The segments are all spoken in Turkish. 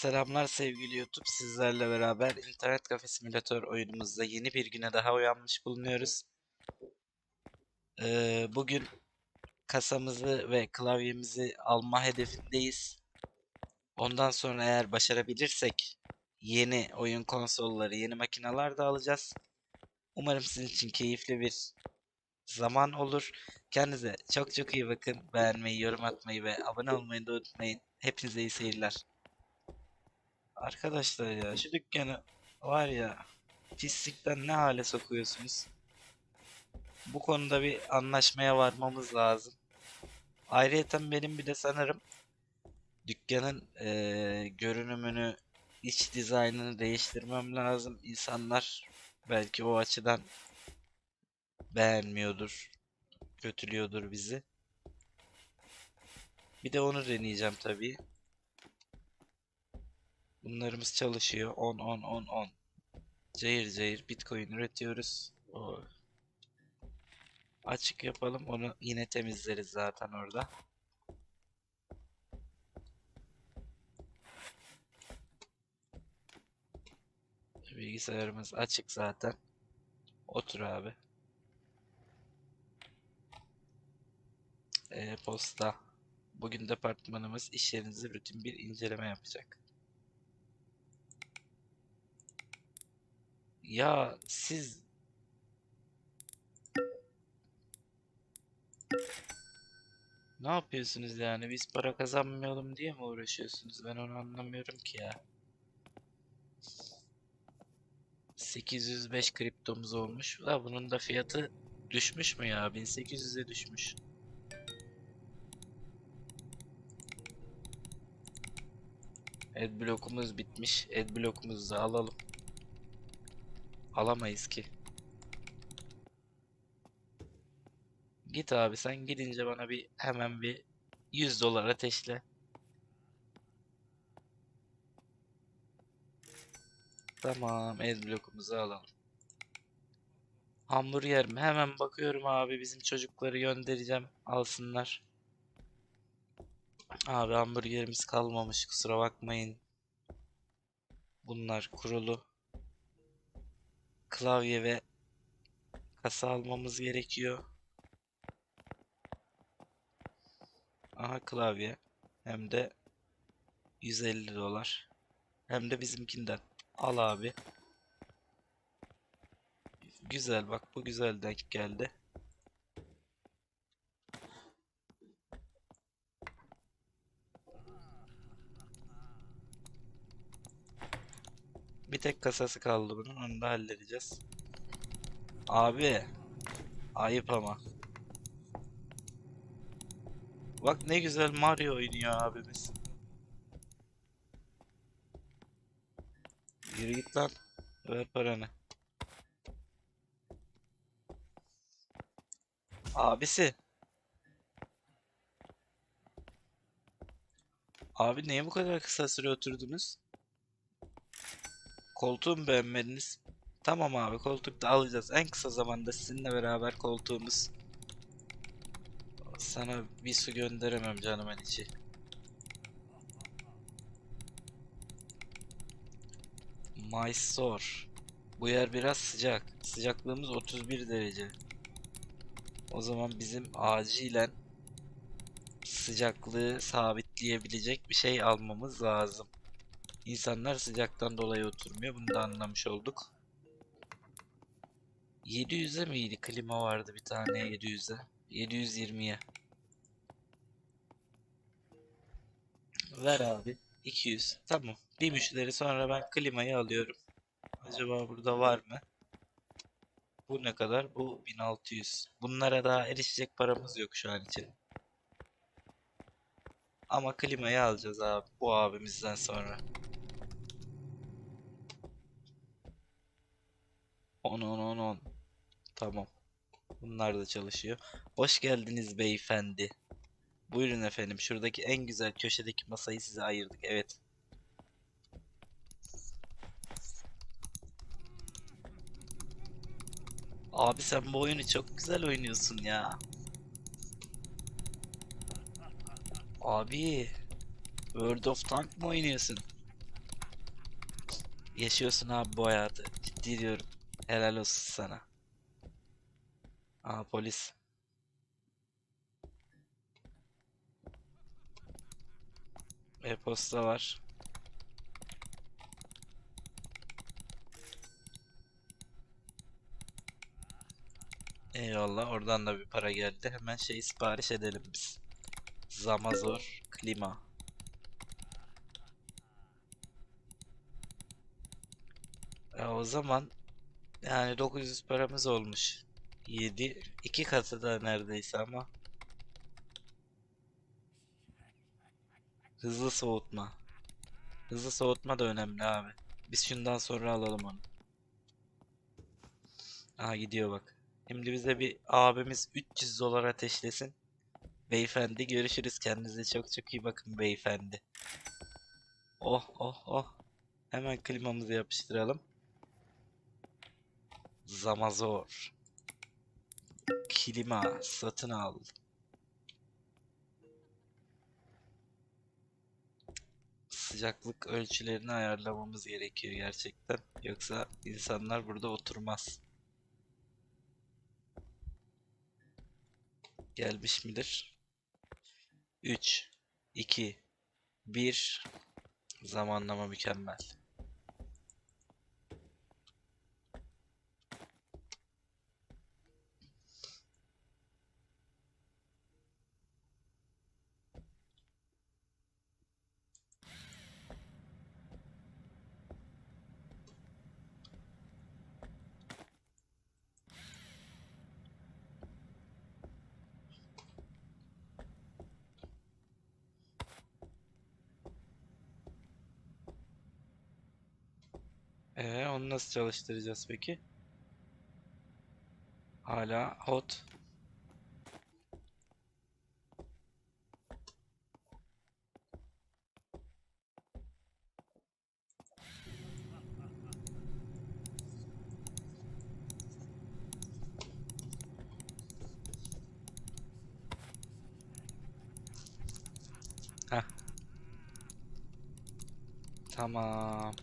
selamlar sevgili YouTube. Sizlerle beraber internet kafe simülatör oyunumuzda yeni bir güne daha uyanmış bulunuyoruz. Ee, bugün kasamızı ve klavyemizi alma hedefindeyiz. Ondan sonra eğer başarabilirsek yeni oyun konsolları, yeni makineler de alacağız. Umarım sizin için keyifli bir zaman olur. Kendinize çok çok iyi bakın. Beğenmeyi, yorum atmayı ve abone olmayı da unutmayın. Hepinize iyi seyirler. Arkadaşlar ya şu dükkanı var ya pislikten ne hale sokuyorsunuz? Bu konuda bir anlaşmaya varmamız lazım. Ayrıyeten benim bir de sanırım dükkanın eee, görünümünü, iç dizaynını değiştirmem lazım. İnsanlar belki o açıdan beğenmiyordur, kötülüyordur bizi. Bir de onu deneyeceğim tabii. Bunlarımız çalışıyor. 10 10 10 10. Cayır cayır Bitcoin üretiyoruz. O. Açık yapalım. Onu yine temizleriz zaten orada. Bilgisayarımız açık zaten. Otur abi. E-posta. Bugün departmanımız iş yerinizde rutin bir inceleme yapacak. Ya siz ne yapıyorsunuz yani? Biz para kazanmayalım diye mi uğraşıyorsunuz? Ben onu anlamıyorum ki ya. 805 kriptomuz olmuş. La bunun da fiyatı düşmüş mü ya? 1800'e düşmüş. Adblock'umuz bitmiş. Adblock'umuzu da alalım. Alamayız ki. Git abi sen gidince bana bir hemen bir 100 dolar ateşle. Tamam, adblock'umuzu alalım. Hamburger mi? Hemen bakıyorum abi bizim çocukları göndereceğim alsınlar. Abi hamburgerimiz kalmamış kusura bakmayın. Bunlar kurulu. Klavye ve kasa almamız gerekiyor. Aha klavye. Hem de 150 dolar. Hem de bizimkinden. Al abi. Güzel bak bu güzel denk geldi. Tek kasası kaldı bunun. Onu da halledeceğiz. Abi. Ayıp ama. Bak ne güzel Mario oynuyor abimiz. Yürü git lan. Ver paranı. Abisi. Abi niye bu kadar kısa süre oturdunuz? Koltuğu mu beğenmediniz? Tamam abi koltuk da alacağız. En kısa zamanda sizinle beraber koltuğumuz. Sana bir su gönderemem canımın içi. Mysore. Bu yer biraz sıcak. Sıcaklığımız 31 derece. O zaman bizim acilen sıcaklığı sabitleyebilecek bir şey almamız lazım. İnsanlar sıcaktan dolayı oturmuyor. Bunu da anlamış olduk. 700'e miydi? Klima vardı bir tane 700'e. 720'ye. Ver abi. 200. Tamam. Bir müşteri sonra ben klimayı alıyorum. Acaba burada var mı? Bu ne kadar? Bu 1600. Bunlara daha erişecek paramız yok şu an için. Ama klimayı alacağız abi. Bu abimizden sonra. 10 10 10 10. Tamam. Bunlar da çalışıyor. Hoş geldiniz beyefendi. Buyurun efendim. Şuradaki en güzel köşedeki masayı size ayırdık. Evet. Abi sen bu oyunu çok güzel oynuyorsun ya. Abi. World of Tank mı oynuyorsun? Yaşıyorsun abi bu hayatı. Ciddi diyorum. Helal olsun sana. Aa polis. E-posta var. Eyvallah oradan da bir para geldi. Hemen şey sipariş edelim biz. Zamazor klima. E, o zaman yani 900 paramız olmuş. 7 iki katı da neredeyse ama. Hızlı soğutma. Hızlı soğutma da önemli abi. Biz şundan sonra alalım onu. Aa gidiyor bak. Şimdi bize bir abimiz 300 dolar ateşlesin. Beyefendi görüşürüz. Kendinize çok çok iyi bakın beyefendi. Oh oh oh. Hemen klimamızı yapıştıralım. Zamazor. Klima satın al. Sıcaklık ölçülerini ayarlamamız gerekiyor gerçekten. Yoksa insanlar burada oturmaz. Gelmiş midir? 3 2 1 Zamanlama mükemmel. Ee, onu nasıl çalıştıracağız peki? Hala hot. Heh. Tamam.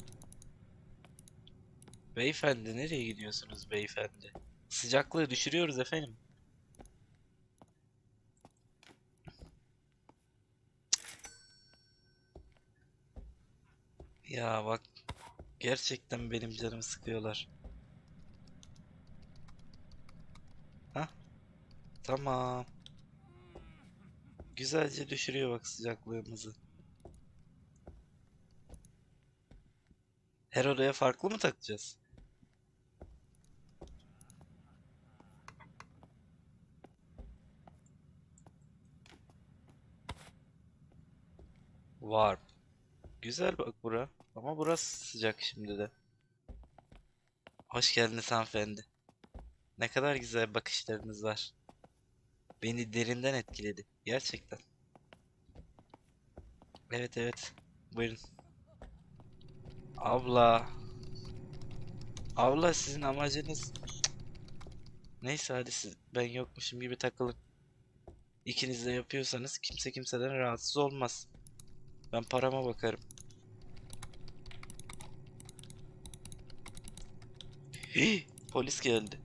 Beyefendi nereye gidiyorsunuz beyefendi? Sıcaklığı düşürüyoruz efendim. Ya bak gerçekten benim canımı sıkıyorlar. Hah tamam. Güzelce düşürüyor bak sıcaklığımızı. Her odaya farklı mı takacağız? Var. Güzel bak bura. Ama burası sıcak şimdi de. Hoş geldiniz hanımefendi. Ne kadar güzel bakışlarınız var. Beni derinden etkiledi. Gerçekten. Evet evet. Buyurun. Abla. Abla sizin amacınız... Neyse hadi siz ben yokmuşum gibi takılın. İkiniz de yapıyorsanız kimse kimseden rahatsız olmaz. Ben parama bakarım. Hii, polis geldi.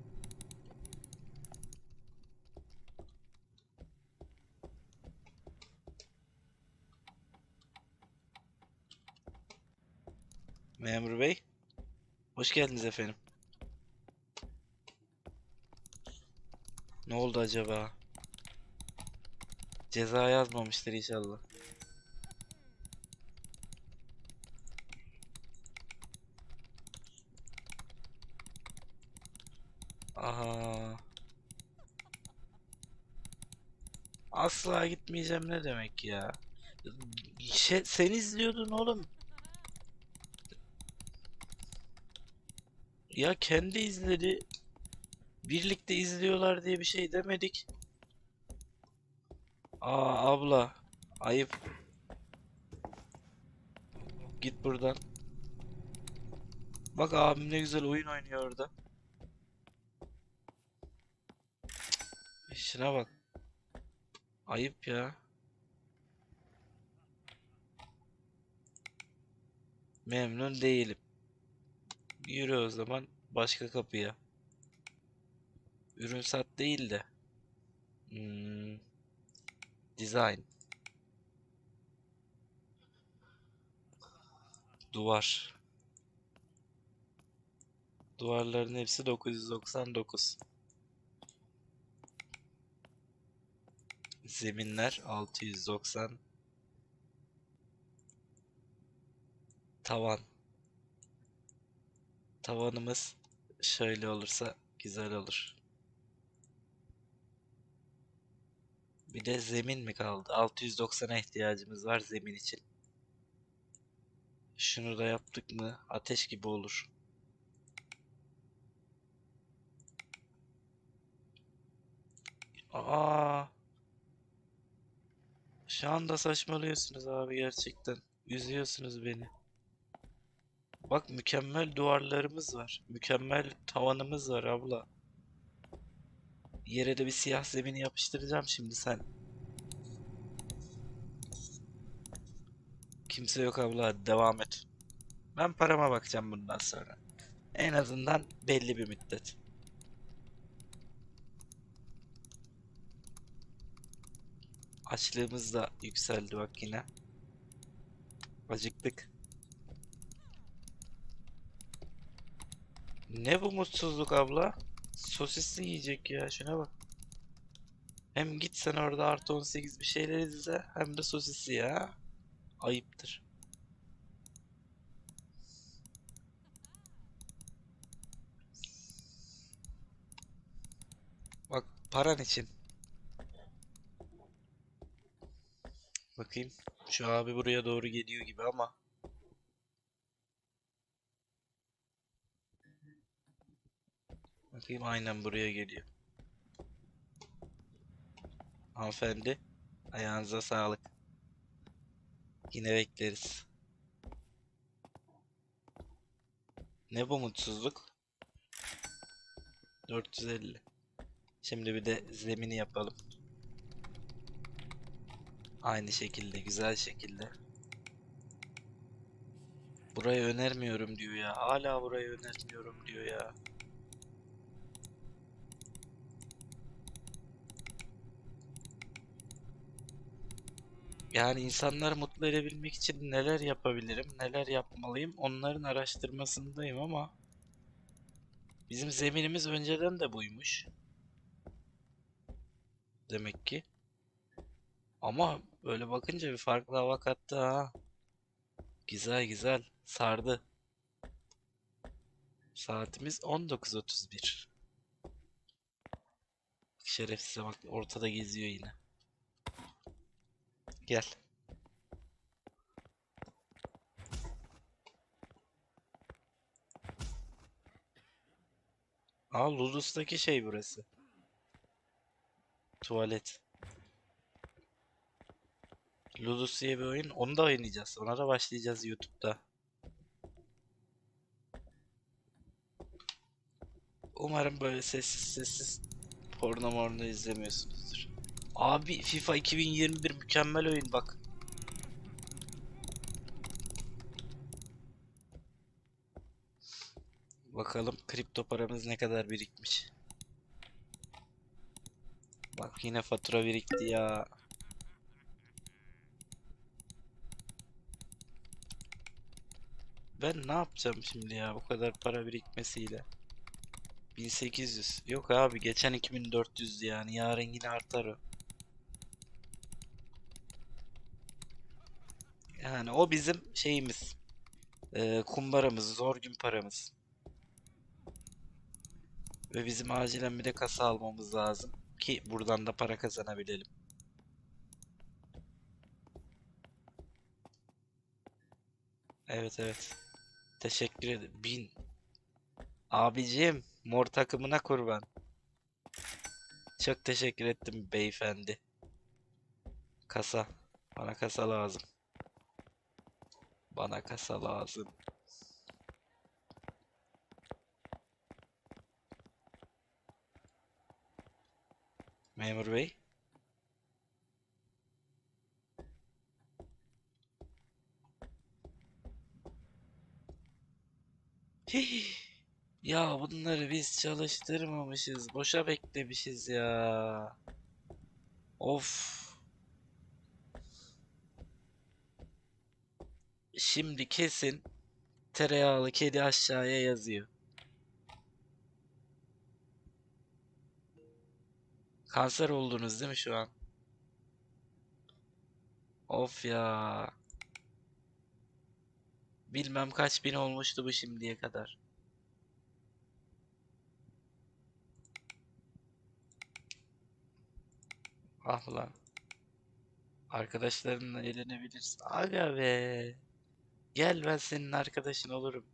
Memur bey. Hoş geldiniz efendim. Ne oldu acaba? Ceza yazmamıştır inşallah. Aha. Asla gitmeyeceğim ne demek ya? Şey, sen izliyordun oğlum. Ya kendi izledi. Birlikte izliyorlar diye bir şey demedik. Aa abla. Ayıp. Git buradan. Bak abim ne güzel oyun oynuyor orada. İşine bak. Ayıp ya. Memnun değilim. Yürü o zaman başka kapıya. Ürün sat değil de. Hmm, design. Duvar. Duvarların hepsi 999. Zeminler 690. Tavan. Tavanımız şöyle olursa güzel olur. Bir de zemin mi kaldı? 690'a ihtiyacımız var zemin için. Şunu da yaptık mı ateş gibi olur. Aa. Şu anda saçmalıyorsunuz abi gerçekten. Üzüyorsunuz beni. Bak mükemmel duvarlarımız var. Mükemmel tavanımız var abla. Yere de bir siyah zemini yapıştıracağım şimdi sen. Kimse yok abla devam et. Ben parama bakacağım bundan sonra. En azından belli bir müddet. Açlığımız da yükseldi bak yine. Acıktık. Ne bu mutsuzluk abla? Sosisli yiyecek ya şuna bak. Hem git sen orada artı 18 bir şeyler izle hem de sosisli ya. Ayıptır. Bak paran için. Bakayım. Şu abi buraya doğru geliyor gibi ama. Bakayım aynen buraya geliyor. Hanımefendi, ayağınıza sağlık. Yine bekleriz. Ne bu mutsuzluk? 450. Şimdi bir de zemini yapalım. Aynı şekilde, güzel şekilde. Burayı önermiyorum diyor ya. Hala burayı önermiyorum diyor ya. Yani insanları mutlu edebilmek için neler yapabilirim, neler yapmalıyım onların araştırmasındayım ama bizim zeminimiz önceden de buymuş. Demek ki. Ama böyle bakınca bir farklı hava kattı ha. Güzel güzel sardı. Saatimiz 19.31. Şerefsize bak ortada geziyor yine. Gel. Aa Ludus'taki şey burası. Tuvalet. Ludus diye bir oyun. Onu da oynayacağız. Ona da başlayacağız YouTube'da. Umarım böyle sessiz sessiz porno morno izlemiyorsunuzdur. Abi FIFA 2021 mükemmel oyun bak. Bakalım kripto paramız ne kadar birikmiş. Bak yine fatura birikti ya. Ben ne yapacağım şimdi ya bu kadar para birikmesiyle? 1800. Yok abi geçen 2400 yani yarın yine artar o. Yani o bizim şeyimiz. Ee, kumbaramız, zor gün paramız. Ve bizim acilen bir de kasa almamız lazım ki buradan da para kazanabilelim. Evet evet. Teşekkür ederim. Bin. Abicim, mor takımına kurban. Çok teşekkür ettim beyefendi. Kasa. Bana kasa lazım. Bana kasa lazım. Memur bey. Ya bunları biz çalıştırmamışız. Boşa beklemişiz ya. Of. Şimdi kesin tereyağlı kedi aşağıya yazıyor. Kanser oldunuz değil mi şu an? Of ya. Bilmem kaç bin olmuştu bu şimdiye kadar. Ah lan. Arkadaşlarınla eğlenebilirsin. Aga be. Gel ben senin arkadaşın olurum.